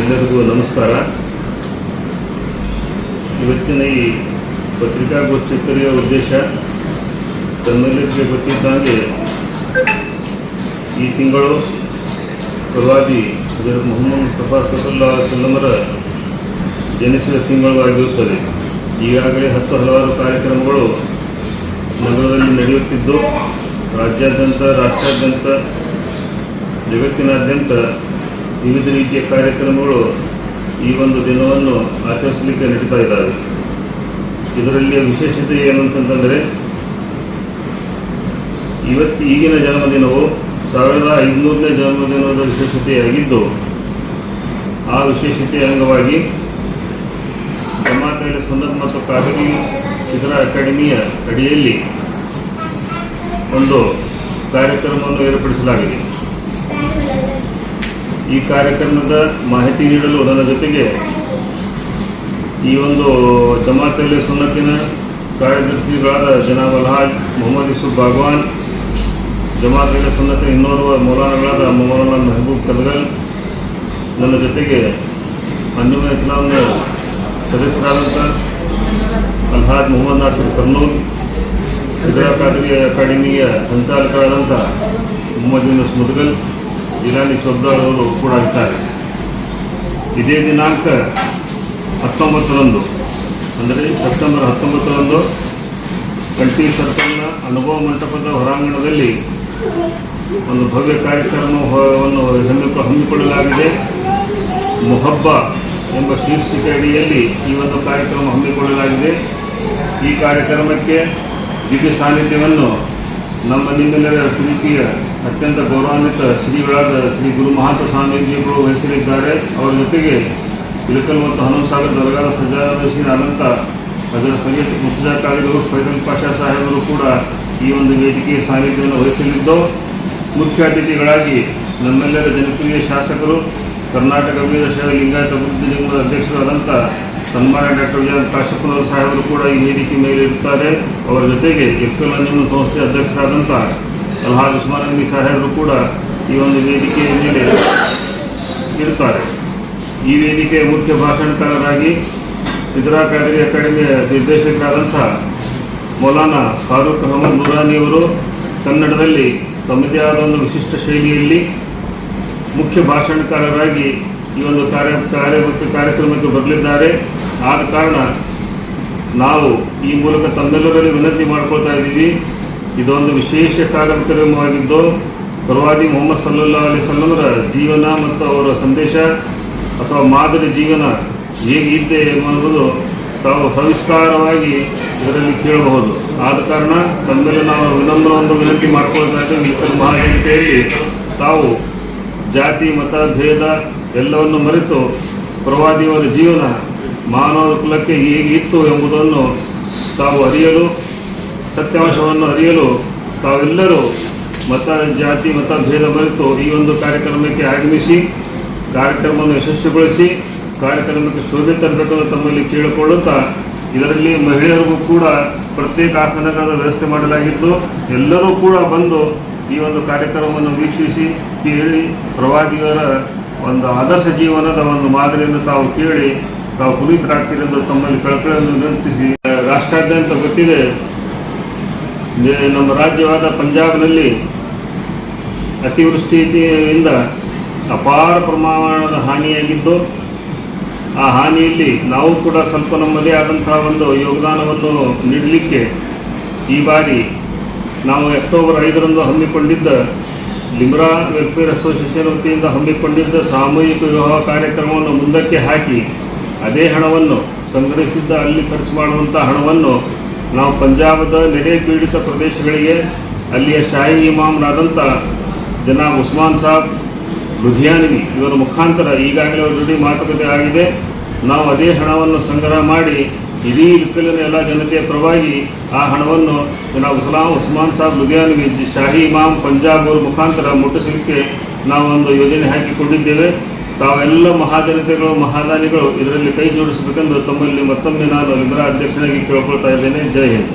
ಎಲ್ಲರಿಗೂ ನಮಸ್ಕಾರ. ಇವತ್ತಿನ ಈ ಪತ್ರಿಕಾಗೋಷ್ಠಿ ಕರೆಯುವ ಉದ್ದೇಶ ತಮ್ಮೆಲ್ಲರಿಗೆ ಗೊತ್ತಿದ್ದಂಗೆ ಈ ತಿಂಗಳು ಪ್ರವಾದಿ ಹಜರತ್ ಮೊಹಮ್ಮದ್ ಮುಸ್ತಫಾ ಸಲ್ಲಾ ಸಲ್ಲಮರ ಜನಿಸಿದ ತಿಂಗಳು ಆಗಿರುತ್ತದೆ ಈಗಾಗಲೇ ಹತ್ತು ಹಲವಾರು ಕಾರ್ಯಕ್ರಮಗಳು ನಗರದಲ್ಲಿ ನಡೆಯುತ್ತಿದ್ದು, ರಾಜ್ಯಾದ್ಯಂತ, ರಾಷ್ಟ್ರಾದ್ಯಂತ, ಜಗತ್ತಿನಾದ್ಯಂತ ವಿವಿಧ ರೀತಿಯ ಕಾರ್ಯಕ್ರಮಗಳು ಈ ಒಂದು ದಿನವನ್ನು ಆಚರಿಸಲಿಕ್ಕೆ ನಡೀತಾ ಇದ್ದಾವೆ. ಇದರಲ್ಲಿ ವಿಶೇಷತೆ ಏನು ಅಂತಂತಂದರೆ, ಇವತ್ತು ಈಗಿನ ಜನ್ಮದಿನವು ಸಾವಿರದ ಐದುನೂರನೇ ಜನ್ಮದಿನದ ವಿಶೇಷತೆಯಾಗಿದ್ದು, ಆ ವಿಶೇಷತೆಯ ಅಂಗವಾಗಿ ಜಮಾತಲ್ಲಿ ಸುಂದರ್ ಮತ್ತು ಕಾವೇರಿ ಸಿದ್ರಾ ಅಕಾಡೆಮಿಯ ಅಡಿಯಲ್ಲಿ ಒಂದು ಕಾರ್ಯಕ್ರಮವನ್ನು ಏರ್ಪಡಿಸಲಾಗಿದೆ. ಈ ಕಾರ್ಯಕ್ರಮದ ಮಾಹಿತಿ ನೀಡಲು ನನ್ನ ಜೊತೆಗೆ ಈ ಒಂದು ಜಮಾತಲ್ಲಿ ಸುನ್ನತಿನ ಕಾರ್ಯದರ್ಶಿಗಳಾದ ಜನಾಬ್ ಅಲ್ಹಾಜ್ ಮೊಹಮ್ಮದ್ ಯೂಸುಫ್ ಭಗವಾನ್ ಜಮಾತಲ್ಲಿ ಸುನ್ನತಿನ ಇನ್ನೋರ್ವ ಮೌಲಾನಗಳಾದ ಮೌಲಾನ ಮೆಹಬೂಬ್ ಕದಗಲ್, ನನ್ನ ಜೊತೆಗೆ ಅಂಜುಮ ಇಸ್ಲಾಂನ ಸದಸ್ಯರಾದಂಥ ಅಲ್ಹಾಜ್ ಮೊಹಮ್ಮದ್ ನಾಸಿರ್ ಕರ್ನೂಲ್, ಸಿದ್ರಾ ಕಾದರಿ ಅಕಾಡೆಮಿಯ ಸಂಚಾಲಕರಾದಂಥ ಮೊಹಮ್ಮದ್ ಯೂನಸ್ ಮುದ್ಗಲ್ ಇರಾನಿ ಸರ್ದಾರ್ ಅವರು ಕೂಡ ಅಂತಾರೆ ಇದೇ ದಿನಾಂಕ ಹತ್ತೊಂಬತ್ತರಂದು, ಅಂದರೆ ಸೆಪ್ಟೆಂಬರ್ ಹತ್ತೊಂಬತ್ತರಂದು ಕಂಟಿ ಸರ್ಕಲ್ನ ಅನುಭವ ಮಂಟಪದ ಹೊರಾಂಗಣದಲ್ಲಿ ಒಂದು ಭವ್ಯ ಕಾರ್ಯಕ್ರಮವನ್ನು ಹಮ್ಮಿಕ ಹಮ್ಮಿಕೊಳ್ಳಲಾಗಿದೆ. ಮೊಹಬ್ಬ ಎಂಬ ಶೀರ್ಷಿಕೆ ಅಡಿಯಲ್ಲಿ ಈ ಒಂದು ಕಾರ್ಯಕ್ರಮ ಹಮ್ಮಿಕೊಳ್ಳಲಾಗಿದೆ. ಈ ಕಾರ್ಯಕ್ರಮಕ್ಕೆ ದಿವ್ಯ ಸಾನ್ನಿಧ್ಯವನ್ನು ನಮ್ಮ ನಿಮ್ಮೆಲ್ಲರ ಪ್ರೀತಿಯ ಅತ್ಯಂತ ಗೌರವಾನ್ವಿತ ಶ್ರೀಗಳಾದ ಶ್ರೀ ಗುರು ಮಹಾಂತ ಸ್ವಾಮೀಜಿಗಳು ವಹಿಸಲಿದ್ದಾರೆ ಅವರ ಜೊತೆಗೆ ಇಳಕಲ್ ಮತ್ತು ಹನುಮ ಸಾಗರ ದರ್ಗಾದ ದರ್ಶಿ ಅನಂತ ಅದರ ಸಂಗೀತ ಮುರ್ತಜಾ ಕಾಳಿಗಳು ಫೈಜಲ್ ಪಾಷಾ ಸಾಹೇಬರು ಕೂಡ ಈ ಒಂದು ವೇದಿಕೆಯ ಸಾನ್ನಿಧ್ಯವನ್ನು ವಹಿಸಲಿದ್ದು, ಮುಖ್ಯ ಅತಿಥಿಗಳಾಗಿ ನಮ್ಮೆಲ್ಲರ ಜನಪ್ರಿಯ ಶಾಸಕರು, ಕರ್ನಾಟಕ ವೀರಶೈವ ಲಿಂಗಾಯತ ಅಭಿವೃದ್ಧಿ ನಿಗಮದ ಅಧ್ಯಕ್ಷರಾದಂಥ ಸನ್ಮಾನ್ಯ ಡಾಕ್ಟರ್ ವಿಜಯ ಕಾಶಪ್ಪನವರ ಸಾಹೇಬರು ಕೂಡ ಈ ವೇದಿಕೆ ಮೇಲೆ ಇರುತ್ತಾರೆ. ಅವರ ಜೊತೆಗೆ ಎಫ್ಎಲ್ ಅಂಜನ ಸಂಸ್ಥೆ ಅಧ್ಯಕ್ಷರಾದಂಥ ಅಲ್ಹಾಜ್ ಉಸ್ಮಾನ್ ಅಲಿ ಸಾಹೇಬರು ಕೂಡ ಈ ಒಂದು ವೇದಿಕೆಯ ಮೇಲೆ ಇರುತ್ತಾರೆ ಈ ವೇದಿಕೆಯ ಮುಖ್ಯ ಭಾಷಣಕಾರರಾಗಿ ಸಿದ್ರಾ ಕಾದರಿ ಅಕಾಡೆಮಿಯ ನಿರ್ದೇಶಕರಾದಂಥ ಮೌಲಾನಾ ಫಾರೂಕ್ ಅಹಮದ್ ಮುರಾನಿಯವರು ಕನ್ನಡದಲ್ಲಿ ತಮ್ಮದೇ ಆದ ಒಂದು ವಿಶಿಷ್ಟ ಶೈಲಿಯಲ್ಲಿ ಮುಖ್ಯ ಭಾಷಣಕಾರರಾಗಿ ಈ ಒಂದು ಕಾರ್ಯ ಕಾರ್ಯ ಮತ್ತು ಕಾರ್ಯಕ್ರಮಕ್ಕೆ ಬರಲಿದ್ದಾರೆ. ಆದ ಕಾರಣ ನಾವು ಈ ಮೂಲಕ ತಮ್ಮೆಲ್ಲರಲ್ಲಿ ವಿನಂತಿ ಮಾಡ್ಕೊಳ್ತಾ ಇದ್ದೀವಿ. ಇದೊಂದು ವಿಶೇಷ ಕಾರ್ಯಕ್ರಮವಾಗಿದ್ದು ಪ್ರವಾದಿ ಮೊಹಮ್ಮದ್ ಸಲ್ಲಾ ಅಲಿ ಸಲ್ಲಮರ ಜೀವನ ಮತ್ತು ಅವರ ಸಂದೇಶ ಅಥವಾ ಮಾದರಿ ಜೀವನ ಹೇಗಿದೆ ಎಂಬುದು ತಾವು ಸವಿಸ್ತಾರವಾಗಿ ಇದರಲ್ಲಿ ಕೇಳಬಹುದು. ಆದ ಕಾರಣ ತಮ್ಮೆಲ್ಲ ನಾವು ವಿನಮ್ರ ಒಂದು ವಿನಂತಿ ಮಾಡಿಕೊಳ್ತಾ ಇದ್ದೇವೆ. ಮಹಾಜನತೆಯಲ್ಲಿ ತಾವು ಜಾತಿ, ಮತ, ಭೇದ ಎಲ್ಲವನ್ನು ಮರೆತು ಪ್ರವಾದಿಯವರ ಜೀವನ ಮಾನವ ಕುಲಕ್ಕೆ ಹೇಗಿತ್ತು ಎಂಬುದನ್ನು ತಾವು ಅರಿಯಲು ಸತ್ಯಾಂಶವನ್ನು ಅರಿಯಲು ತಾವೆಲ್ಲರೂ ಮತ ಜಾತಿ ಮತ ಭೇದ ಮರೆತು ಈ ಒಂದು ಕಾರ್ಯಕ್ರಮಕ್ಕೆ ಆಗಮಿಸಿ, ಕಾರ್ಯಕ್ರಮವನ್ನು ಯಶಸ್ವಿಗೊಳಿಸಿ, ಕಾರ್ಯಕ್ರಮಕ್ಕೆ ಶೋಭೆ ತರಬೇಕೆಂದು ತಮ್ಮಲ್ಲಿ ಕೇಳಿಕೊಳ್ಳುತ್ತಾ, ಇದರಲ್ಲಿ ಮಹಿಳೆಯರಿಗೂ ಕೂಡ ಪ್ರತ್ಯೇಕ ಆಸನಗಳ ವ್ಯವಸ್ಥೆ ಮಾಡಲಾಗಿದ್ದು ಎಲ್ಲರೂ ಕೂಡ ಬಂದು ಈ ಒಂದು ಕಾರ್ಯಕ್ರಮವನ್ನು ವೀಕ್ಷಿಸಿ, ಕೇಳಿ ಪ್ರವಾದಿಯವರ ಒಂದು ಆದರ್ಶ ಜೀವನದ ಒಂದು ಮಾದರಿಯನ್ನು ತಾವು ಕೇಳಿ, ತಾವು ಪುನೀತರಾಗ್ತೀರೆಂದು ತಮ್ಮಲ್ಲಿ ಕಳಕಳಿಯನ್ನು ವಿನಂತಿಸಿ ರಾಷ್ಟ್ರಾದ್ಯಂತ ಗೊತ್ತಿದೆ ನಮ್ಮ ರಾಜ್ಯವಾದ ಪಂಜಾಬ್ನಲ್ಲಿ ಅತಿವೃಷ್ಟಿಯಿಂದ ಅಪಾರ ಪ್ರಮಾಣದ ಹಾನಿಯಾಗಿದ್ದು, ಆ ಹಾನಿಯಲ್ಲಿ ನಾವು ಕೂಡ ಸ್ವಲ್ಪ ನಮ್ಮದೇ ಆದಂತಹ ಒಂದು ಯೋಗದಾನವನ್ನು ನೀಡಲಿಕ್ಕೆ ಈ ಬಾರಿ ನಾವು ಅಕ್ಟೋಬರ್ ಐದರಂದು ಹಮ್ಮಿಕೊಂಡಿದ್ದ ಲಿಮ್ರಾ ವೆಲ್ಫೇರ್ ಅಸೋಸಿಯೇಷನ್ ವತಿಯಿಂದ ಹಮ್ಮಿಕೊಂಡಿದ್ದ ಸಾಮೂಹಿಕ ವಿವಾಹ ಕಾರ್ಯಕ್ರಮವನ್ನು ಮುಂದಕ್ಕೆ ಹಾಕಿ, ಅದೇ ಹಣವನ್ನು ಸಂಗ್ರಹಿಸಿದ್ದ ಅಲ್ಲಿ ಖರ್ಚು ಮಾಡುವಂಥ ಹಣವನ್ನು ನಾವು ಪಂಜಾಬದ ನೆರೆ ಪೀಡಿತ ಪ್ರದೇಶಗಳಿಗೆ ಅಲ್ಲಿಯ ಶಾಹಿ ಇಮಾಮ್ನಾದಂಥ ಜನಾಬ್ ಉಸ್ಮಾನ್ ಸಾಬ್ ಲುಧಿಯಾನಿ ಇವರ ಮುಖಾಂತರ ಈಗಾಗಲೇ ಅವರ ಜೊತೆ ಮಾತುಕತೆ ಆಗಿದೆ. ನಾವು ಅದೇ ಹಣವನ್ನು ಸಂಗ್ರಹ ಮಾಡಿ ಇಡೀ ಇಕ್ಕಲಿನ ಎಲ್ಲ ಜನತೆಯ ಪರವಾಗಿ ಆ ಹಣವನ್ನು ಜನಾಬ್ ಉಸ್ಲಾಂ ಉಸ್ಮಾನ್ ಸಾಬ್ ಲುಧಿಯಾನಿ ಶಾಹಿ ಇಮಾಮ್, ಪಂಜಾಬ್ ಅವರ ಮುಖಾಂತರ ಮುಟ್ಟಿಸಲಿಕ್ಕೆ ನಾವು ಒಂದು ಯೋಜನೆ ಹಾಕಿಕೊಂಡಿದ್ದೇವೆ. ತಾವೆಲ್ಲ ಮಹಾಜನತೆಗಳು ಮಹಾದಾನಿಗಳು ಇದರಲ್ಲಿ ಕೈ ಜೋಡಿಸಬೇಕೆಂದು ತಮ್ಮಲ್ಲಿ ಮತ್ತೊಮ್ಮೆ ನಾನು ಲಿಬ್ರಾ ಅಧ್ಯಕ್ಷನಾಗಿ ಕೇಳ್ಕೊಳ್ತಾ ಇದ್ದೇನೆ. ಜೈ ಹಿಂದ್.